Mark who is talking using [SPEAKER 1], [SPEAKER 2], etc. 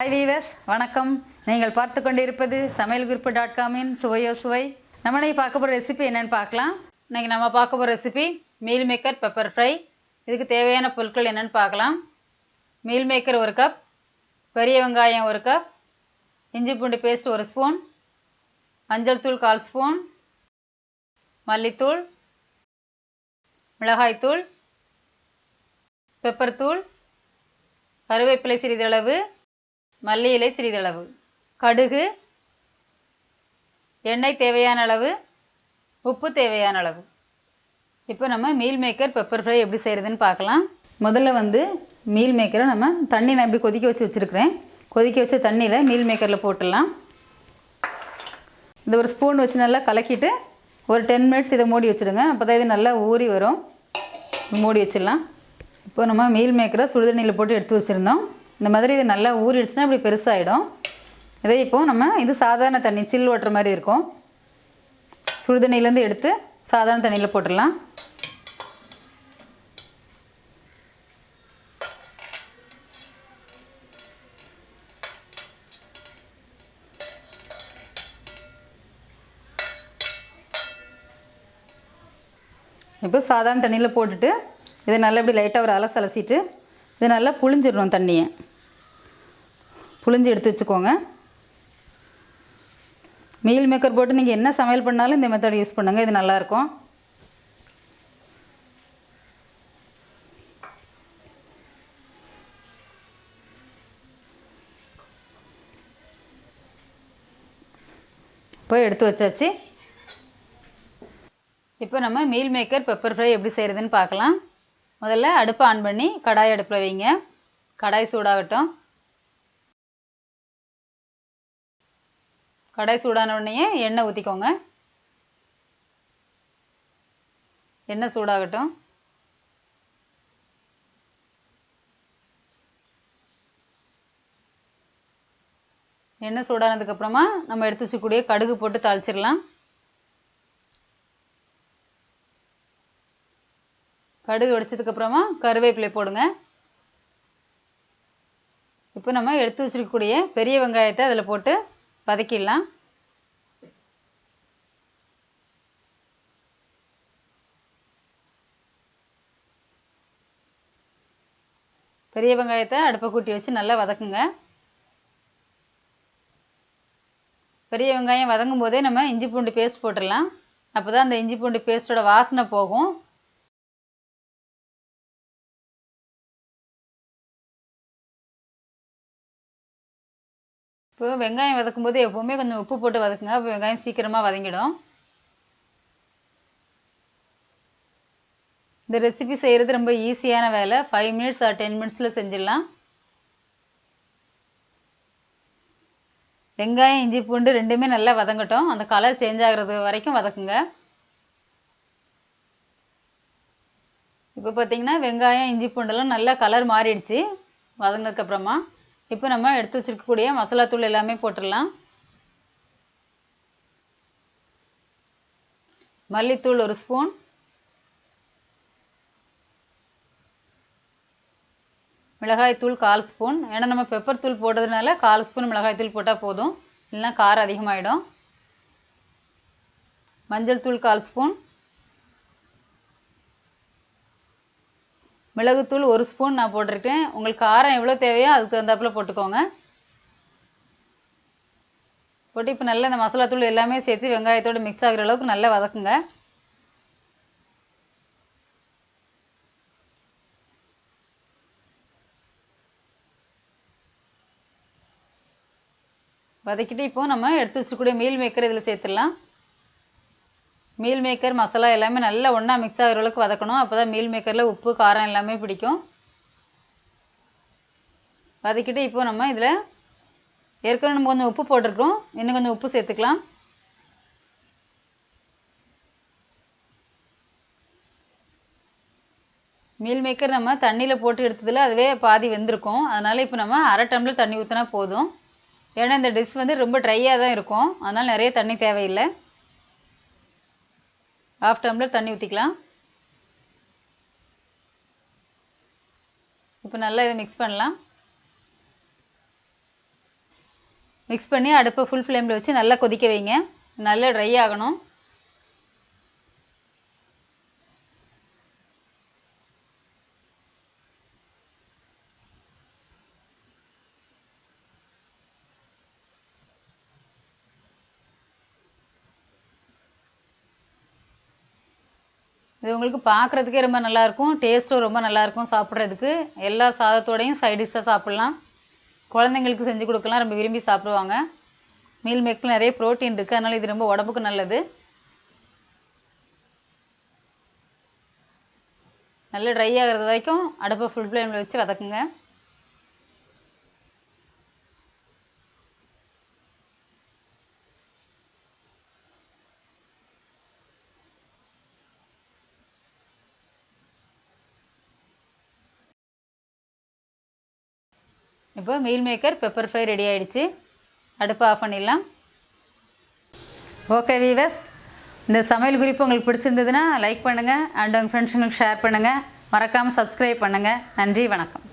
[SPEAKER 1] Hi viewers வணக்கம். நீங்கள் பார்த்து கொண்டிருப்பது சமையல் குறிப்பு டாட் காமின் சுவையோ சுவை. நம்ம இன்னைக்கு பார்க்க போகிற ரெசிபி என்னென்னு பார்க்கலாம். இன்றைக்கி நம்ம பார்க்க போகிற recipe meal maker pepper fry இதுக்கு தேவையான பொருட்கள் என்னன்னு பார்க்கலாம். மீல் மேக்கர் ஒரு கப் பெரிய வெங்காயம் ஒரு கப் இஞ்சி பூண்டு பேஸ்ட் ஒரு ஸ்பூன் மஞ்சள் தூள் கால் ஸ்பூன் மல்லித்தூள் மிளகாய்த்தூள் பெப்பர் தூள் கருவேப்பிலை சிறிதளவு மல்லி இலை சிறிதளவு. கடுகு எண்ணெய் தேவையான அளவு உப்பு தேவையான அளவு. இப்போ நம்ம மீல் மேக்கர் பெப்பர் ஃப்ரை எப்படி செய்கிறதுன்னு பார்க்கலாம். முதல்ல வந்து மீல் மேக்கரை நம்ம தண்ணி நான் இப்படி கொதிக்க வச்சு வச்சுருக்கிறேன். கொதிக்க வச்ச தண்ணியில் மீல் மேக்கரில் போட்டுடலாம். இந்த ஒரு ஸ்பூன் வச்சு நல்லா கலக்கிட்டு ஒரு டென் மினிட்ஸ் இதை மூடி வச்சுடுங்க அப்போ தான் இது நல்லா ஊறி வரும். மூடி வச்சிடலாம். இப்போ நம்ம மீல் மேக்கரை சுடுதண்ணியில் போட்டு எடுத்து வச்சுருந்தோம். இந்த மாதிரி இது நல்லா ஊறிடுச்சுன்னா இப்படி பெருசாகிடும் இதே இப்போது நம்ம இது சாதாரண தண்ணி சில் ஓட்டுற மாதிரி இருக்கும். சுடுதண்ணிலேருந்து எடுத்து சாதாரண தண்ணியில் போட்டுடலாம். இப்போ சாதாரண தண்ணியில் போட்டுட்டு இதை நல்லா இப்படி லைட்டாக ஒரு அலசு அலசிட்டு இதை நல்லா புழிஞ்சிடணும் தண்ணியை. புழிஞ்சு எடுத்து வச்சுக்கோங்க. மீல் மேக்கர் போட்டு நீங்கள் என்ன சமையல் பண்ணாலும் இந்த மெத்தட் யூஸ் பண்ணுங்கள் இது நல்லாயிருக்கும் இப்போ எடுத்து வச்சாச்சு. இப்போ நம்ம மீல் மேக்கர் பெப்பர் ஃப்ரை எப்படி செய்கிறதுன்னு பார்க்கலாம். முதல்ல அடுப்பை ஆன் பண்ணி கடாய் அடுப்பில் வைங்க. கடாய் சூடாகட்டும். கடாய் சூடான உடனே எண்ணெய் ஊற்றிக்கோங்க எண்ணெய் சூடாகட்டும். எண்ணெய் சூடானதுக்கப்புறமா நம்ம எடுத்து வச்சுக்கூடிய கடுகு போட்டு தாளிச்சிடலாம். கடுகு வெடிச்சதுக்கப்புறமா கருவேப்பிலை போடுங்க. இப்போ நம்ம எடுத்து வச்சிருக்கக்கூடிய பெரிய வெங்காயத்தை அதில் போட்டு வதக்கிடலாம் பெரிய வெங்காயத்தை அடுப்பை கூட்டி வச்சு நல்லா வதக்குங்க. பெரிய வெங்காயம் வதங்கும் போதே நம்ம இஞ்சி பூண்டு பேஸ்ட் போட்டுடலாம். அப்போ தான் அந்த இஞ்சி பூண்டு பேஸ்ட்டோட வாசனை போகும். இப்போ வெங்காயம் வதக்கும் போது எப்போவுமே கொஞ்சம் உப்பு போட்டு வதக்குங்க. அப்போ வெங்காயம் சீக்கிரமாக வதங்கிடும். இந்த ரெசிபி செய்கிறது ரொம்ப ஈஸியான வேலை. ஃபைவ் மினிட்ஸ் ஆர் டென் மினிட்ஸில் செஞ்சிடலாம். வெங்காயம் இஞ்சி பூண்டு ரெண்டுமே நல்லா வதங்கட்டும். அந்த கலர் சேஞ்ச் ஆகிறது வரைக்கும் வதக்குங்க. இப்போ பார்த்தீங்கன்னா வெங்காயம் இஞ்சி பூண்டெல்லாம் நல்லா கலர் மாறிடுச்சு. வதங்கினதுக்கப்புறமா. இப்போ நம்ம எடுத்து வச்சிருக்கக்கூடிய மசாலா தூள் எல்லாமே போட்டுடலாம். மல்லித்தூள் ஒரு ஸ்பூன். மிளகாய்த்தூள் கால் ஸ்பூன். ஏன்னா நம்ம பெப்பர் தூள் போட்டதுனால கால் ஸ்பூன் மிளகாய்த்தூள் போட்டால் போதும். இல்லைன்னா காரம் அதிகமாகிடும் மஞ்சள் தூள் கால் ஸ்பூன். மிளகுத்தூள் ஒரு ஸ்பூன் நான் போட்டிருக்கேன். உங்களுக்கு காரம் எவ்வளோ தேவையோ அதுக்கு தகுந்தாப்புல போட்டுக்கோங்க. போட்டு இப்போ நல்லா இந்த மசாலா தூள் எல்லாமே சேர்த்து வெங்காயத்தோடு மிக்ஸ் ஆகிற அளவுக்கு நல்லா வதக்குங்க. வதக்கிட்டு இப்போ நம்ம எடுத்து வச்சுக்கூடிய மீல் மேக்கர் இதில் சேர்த்துடலாம். மீல் மேக்கர் மசாலா எல்லாமே நல்லா ஒன்றா மிக்ஸ் ஆகிற அளவுக்கு வதக்கணும். அப்போ தான் மீல் மேக்கரில் உப்பு காரம் எல்லாமே பிடிக்கும். வதக்கிட்டு இப்போ நம்ம இதில் ஏற்கனவே நம்ம கொஞ்சம் உப்பு போட்டிருக்கோம் இன்னும் கொஞ்சம் உப்பு சேர்த்துக்கலாம். மீல் மேக்கர் நம்ம தண்ணியில் போட்டு எடுத்ததில் அதுவே பாதி வெந்திருக்கும். அதனால் இப்போ நம்ம அரை டம்ளர் தண்ணி ஊற்றினா போதும். ஏன்னா இந்த டிஷ் வந்து ரொம்ப ட்ரையாக தான் இருக்கும். அதனால் நிறைய தண்ணி தேவையில்லை. ஹாஃப் டம்ளர் தண்ணி ஊற்றிக்கலாம் இப்போ நல்லா இதை மிக்ஸ் பண்ணலாம். மிக்ஸ் பண்ணி அடுப்பை ஃபுல் ஃப்ளேமில் வச்சு நல்லா கொதிக்க வைங்க. நல்லா ட்ரை ஆகணும். இது உங்களுக்கு பார்க்குறதுக்கே ரொம்ப நல்லாயிருக்கும் டேஸ்ட்டும் ரொம்ப நல்லாயிருக்கும் சாப்பிட்றதுக்கு. எல்லா சாதத்தோடையும் சைடிஷாக சாப்பிட்லாம். குழந்தைங்களுக்கு செஞ்சு கொடுக்கலாம் ரொம்ப விரும்பி சாப்பிடுவாங்க. மீல் மேக்கில் நிறைய ப்ரோட்டீன் இருக்குது அதனால் இது ரொம்ப உடம்புக்கு நல்லது. நல்லா ட்ரை ஆகிறது வரைக்கும் அடுப்பை ஃபுல் ஃப்ளேமில் வச்சு வதக்குங்க. இப்போ meal maker pepper fry ready ஆகிடுச்சு அடுப்பு ஆஃப் பண்ணிடலாம். ஓகே வீவர்ஸ் இந்த சமையல் குறிப்பு உங்களுக்கு பிடிச்சிருந்ததுன்னா லைக் பண்ணுங்கள் அண்ட் உங்கள் ஃப்ரெண்ட்ஸுங்களுக்கு ஷேர் பண்ணுங்கள் மறக்காமல் சப்ஸ்கிரைப் பண்ணுங்கள் நன்றி வணக்கம்.